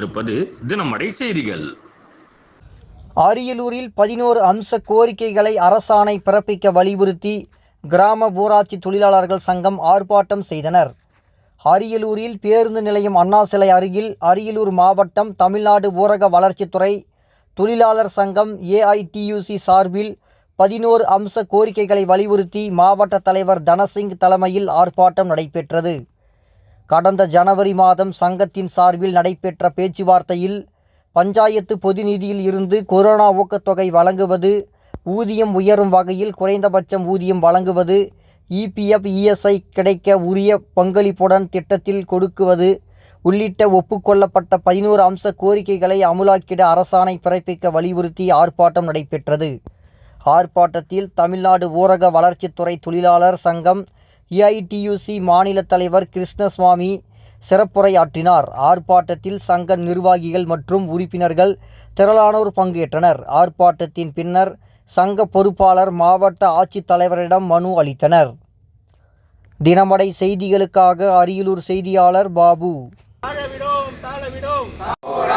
கொண்டிருப்பது தினமடை செய்திகள். அரியலூரில் பதினோரு அம்ச கோரிக்கைகளை அரசாணை பிறப்பிக்க வலியுறுத்தி கிராம ஊராட்சி தொழிலாளர்கள் சங்கம் ஆர்ப்பாட்டம் செய்தனர். அரியலூரில் பேருந்து நிலையம் அண்ணா சிலை அருகில் அரியலூர் மாவட்டம் தமிழ்நாடு ஊரக வளர்ச்சித்துறை தொழிலாளர் சங்கம் ஏஐடியூசி சார்பில் பதினோரு அம்ச கோரிக்கைகளை வலியுறுத்தி மாவட்ட தலைவர் தனசிங் தலைமையில் ஆர்ப்பாட்டம் நடைபெற்றது. கடந்த ஜனவரி மாதம் சங்கத்தின் சார்பில் நடைபெற்ற பேச்சுவார்த்தையில் பஞ்சாயத்து பொது நிதியில் இருந்து கொரோனா ஊக்கத்தொகை வழங்குவது ஊதியம் உயரும் வகையில் குறைந்தபட்சம் ஊதியம் வழங்குவது இபிஎஃப் இஎஸ்ஐ கிடைக்க உரிய பங்களிப்புடன் திட்டத்தில் கொடுக்குவது உள்ளிட்ட ஒப்புக்கொள்ளப்பட்ட பதினோரு அம்ச கோரிக்கைகளை அமுலாக்கிட அரசாணை பிறப்பிக்க வலியுறுத்தி ஆர்ப்பாட்டம் நடைபெற்றது. ஆர்ப்பாட்டத்தில் தமிழ்நாடு ஊரக வளர்ச்சித்துறை தொழிலாளர் சங்கம் ஏஐடியுசி மாநில தலைவர் கிருஷ்ணசுவாமி சிறப்புரையாற்றினார். ஆர்ப்பாட்டத்தில் சங்க நிர்வாகிகள் மற்றும் உறுப்பினர்கள் திரளானோர் பங்கேற்றனர். ஆர்ப்பாட்டத்தின் பின்னர் சங்க பொறுப்பாளர் மாவட்ட ஆட்சித்தலைவரிடம் மனு அளித்தனர். தினமடை செய்திகளுக்காக அரியலூர் செய்தியாளர் பாபு.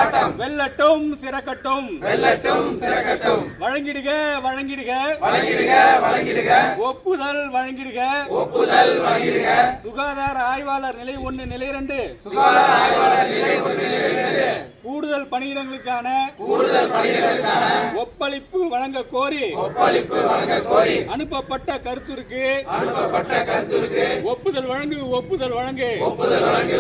போராட்டம். வெல்லட்டும் சிறக்கட்டும். வெல்லட்டும் சிறக்கட்டும். வழங்கிடுக வழங்கிடுக. வழங்கிடுக வழங்கிடுக. ஒப்புதல் வழங்கிடுக. ஒப்புதல் வழங்கிடுக. சுகாதார ஆய்வாளர் நிலை ஒன்று நிலை இரண்டு. சுகாதார ஆய்வாளர் நிலை ஒன்று நிலை இரண்டு. கூடுதல் பணியிடங்களுக்கான கூடுதல் பணியிடங்களுக்கான ஒப்பளிப்பு வழங்க கோரி ஒப்பளிப்பு வழங்க கோரி அனுப்பப்பட்ட கருத்துருக்கு. அனுப்பப்பட்ட கருத்துருக்கு. ஒப்புதல் வழங்கு ஒப்புதல் வழங்கு. ஒப்புதல் வழங்கு